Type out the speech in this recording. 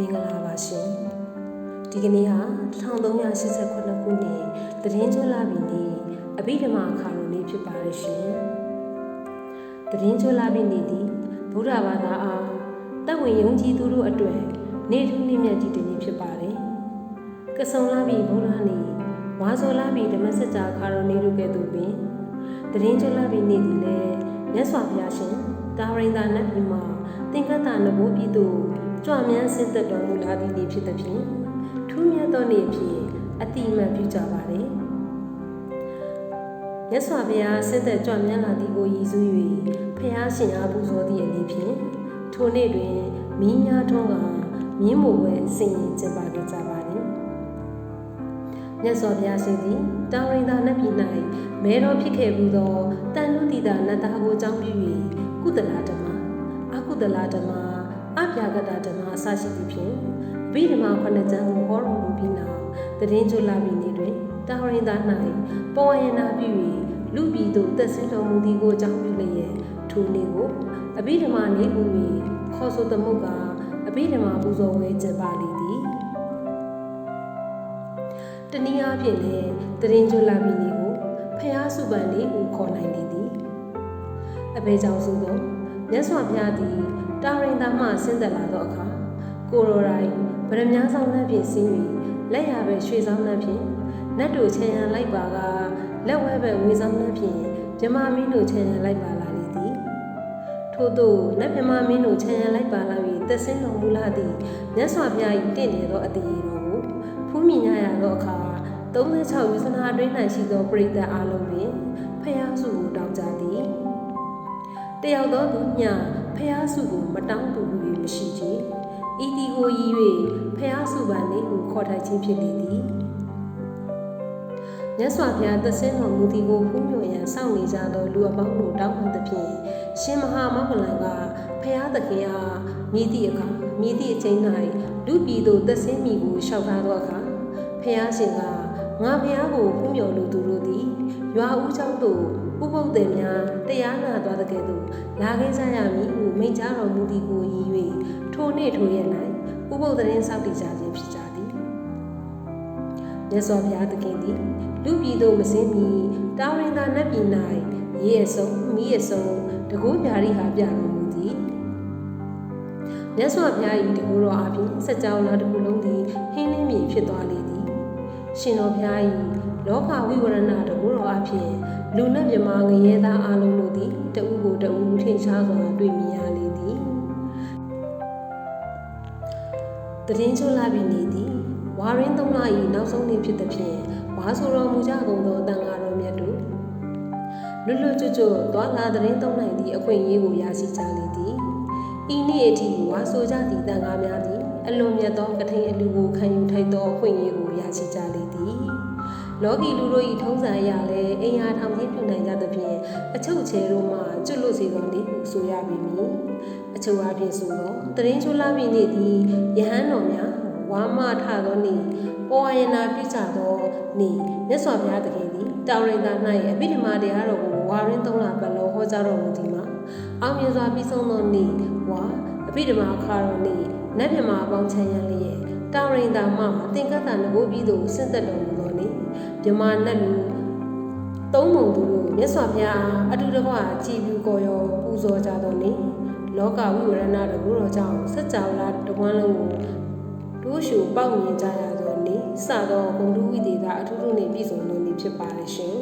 မင်္ဂလာပါရှင်ဒီကနေ့ဟာ1389ခုနှစ်သတင်းကျွလာပြီနေ့အဘိဓမ္မာအခါတော်နေ့ဖြစ်ပါရဲ့ရှင်သတင်းကျွလာပြီနေ့သည်ဗုဒ္ဓဘာသာအားတဝင်ယုံကြည်သူတို့အတွက်နေ့ထူးနေ့မြတ်ကြီးတစ်နေ့ဖြစ်ပါတယ်ကဆုံလာပြီဗုဒ္ဓနေ့ဝါဆိုလာပြီဓမ္မစကြာအခါတော်နေ့တို့ကဲ့သို့ပင်သတင်းကျွလာပြီနေ့သည်လည်းမြတ်စွာဘုရားရှင်တာဝရိန္ဒာနတ်ပြည်မှာသင်္ကတ္တနဘိုးပြည်သို့ ကြွမြန်းဆင်းသက်တော်မူလာသည့်နေ့ဖြစ်သဖြင့်ထူးမြတ်သောနေ့အဖြစ်အတိအမှန်ပြုကြပါれမြတ်စွာဘုရားဆင်းသက်ကြွမြန်းလာသည်ကိုရည်စူး၍ဖျားရှင်အားပူဇော်သည့်အနေဖြင့်ထိုနေ့တွင်မင်းများထုံးကမြင်းမို့ဝဲဆင်ရင်ကျင်းပခဲ့ကြပါれမြတ်စွာဘုရားရှင်သည်တောင်ရင်သာနတ်ပြည်၌မဲတော်ဖြစ်ခဲ့မှုသောတန်လူတီတာနတ်သားကိုအကြောင်းပြု၍ကုသလာဓမ္မအကုသလာဓမ္မ အပြာကတဓမ္မအစရှိသဖြင့်ဗိဓမ္မာခုနှစ်ကျမ်းကိုဟောတော်မူပြီးနောက်တည်င်းကျွလာပြီးနေ့တွင်တာဝရင်သား၌ပေါ်ဝရဏပြု၍လူပြည်သို့တက်ဆင်းတော်မူသည်ကိုအကြောင်းပြုလျက်ထိုနေ့ကိုအဘိဓမ္မာနေပူ၍ခေါ်ဆိုသမုတ်ကအဘိဓမ္မာပူဇော်ဝဲကျင်းပလေသည်တနည်းအားဖြင့်လည်းတည်င်းကျွလာပြီးနေ့ကိုဖျားစုပန်လေးကိုခေါ်နိုင်လေသည်အဘေကြောင့်ဆိုသောမြတ်စွာဘုရားသည် တာရင်သားမှဆင်းသက်လာသောအခါကိုရိုရိုင်းဗရမ ्या ဆောင်နှံ့ဖြင့်ဆင်း၍လက်ရပဲရွှေဆောင်နှံ့ဖြင့်နတ်တို့ချင်ရန်လိုက်ပါကလက်ဝဲပဲဝေဆောင်နှံ့ဖြင့်မြမမင်းတို့ချင်ရန်လိုက်ပါလာလေသည်ထို့သောနတ်မြမမင်းတို့ချင်ရန်လိုက်ပါလာ၍သက်ဆင်းတော်မူလာသည့်မြတ်စွာဘုရား၏တင့်တယ်သောအတည်တော်ကိုဖူးမြင်ရရသောအခါ36ဝိသနာအတွင်း၌ရှိသောပရိသတ်အလုံးတွင်ဖျားစုကိုတောင်းကြသည် တယောက်သောသူညဖျားစုကိုမတောင်းတူ၍မရှိချေဤတီကိုရည်၍ဖျားစုပန်လေးကိုခေါ်ထိုက်ခြင်းဖြစ်လေသည်မြတ်စွာဘုရားသဆင်းတော်မူသည်ကိုဖူးမြော်ရန်စောင့်နေကြသောလူအပေါင်းတို့တောင်းပန်သဖြင့်ရှင်မဟာမောဂလန်ကဖျားသခင်အားမြည်သည့်အခါမြည်သည့်အချိန်၌လူပြည်သို့သဆင်းမိကိုလျှောက်ထားသောအခါဖျားရှင်က ငါဖျားကိုဖူးမြော်လူသူတို့သည်ရွာဦးချောင်းသို့ဥပုပ်တယ်များတရားနာသွားတဲ့ကဲ့သို့လာခဲ့ကြရမည်ဟုမိန့်ကြားတော်မူသည်ကိုရည်၍ထိုနေ့ထိုရက်၌ဥပုပ်သတင်းစောင့်တည်ကြခြင်းဖြစ်ကြသည်မြတ်စွာဘုရားသခင်သည်လူပြည်သို့မစင်းမီတာဝရင်သာနတ်ပြည်၌ရေအစုံမိအစုံတကူပြာရီဟာပြတော်မူသည်မြတ်စွာဘုရား၏တကူတော်အပြင်စัจ java လာတကူလုံးသည်ဟင်းလင်းမြေဖြစ်သွားလေသည် ရှင်တော်ဘုရား၏လောကဝိဝရဏတကူတော်အဖြစ်လူနဲ့မြမငရဲသားအလုံးတို့သည်တဦးကိုတဦးထင်ရှားစွာတွေ့မြင်ရလေသည်တရင်ချွလာပြီနေသည်ဝါရင်းသုံးလ၏နောက်ဆုံးနေ့ဖြစ်သည်ဖြင့်ဝါဆိုတော်မူကြကုန်သောတန်ဃာတော်မြတ်တို့လွတ်လွတ်ကျွတ်ကျွတ်သွားလာတရင်သုံးနိုင်သည့်အခွင့်အရေးကိုရရှိကြလေသည်ဤနေ့အထိဝါဆိုကြသည့်တန်ဃာများသည် အလွန်မြတ်သောကထိန်အလူကိုခံယူထိုက်သောအခွင့်အရေးကိုရရှိကြလေသည်လောကီလူတို့၏ထုံးစံအရလည်းအိမ်ဟာထောင်ချင်းပြုနိုင်ကြသဖြင့်အချုပ်ချဲတို့မှကျွတ်လွတ်စေသောနေ့ဟုဆိုရပေမည်အချုပ်အပြင်ဆိုသောတရင်ချိုလာပြီနေ့သည်ယဟန်တော်များဝါမထသောနေ့ပေါ်ဝယနာပြုကြသောနေ့မြတ်စွာဘုရားသခင်သည်တောင်ရင်သာ၌အဘိဓမ္မာတရားတော်ကိုဝါရင်းသုံးလပတ်လုံးဟောကြားတော်မူသည်မှာအောင်မြင်စွာပြီးဆုံးသောနေ့ဝါအဘိဓမ္မာအခါတော်နေ့ နတ်မြမာအပေါင်းချမ်းရလျက်တောင်ရင်သာမှသင်္ကတ္တနဂိုးပြီးသို့ဆင့်သက်တော်မူသောနေ့မြမနတ်လူသုံးပုံသူတို့မြတ်စွာဘုရားအတူတကွကြည်ပြူကိုရောပူဇော်ကြသောနေ့လောကဝိဝရဏတကူတော်ကြောင့်စัจ java လာတဝန်းလုံးကိုဒုရှုပေါက်မြင်ကြရသောနေ့စသောဂုံတုဝိသေသအထုထုနှင့်ပြည့်စုံသောနေ့ဖြစ်ပါလိမ့်ရှင်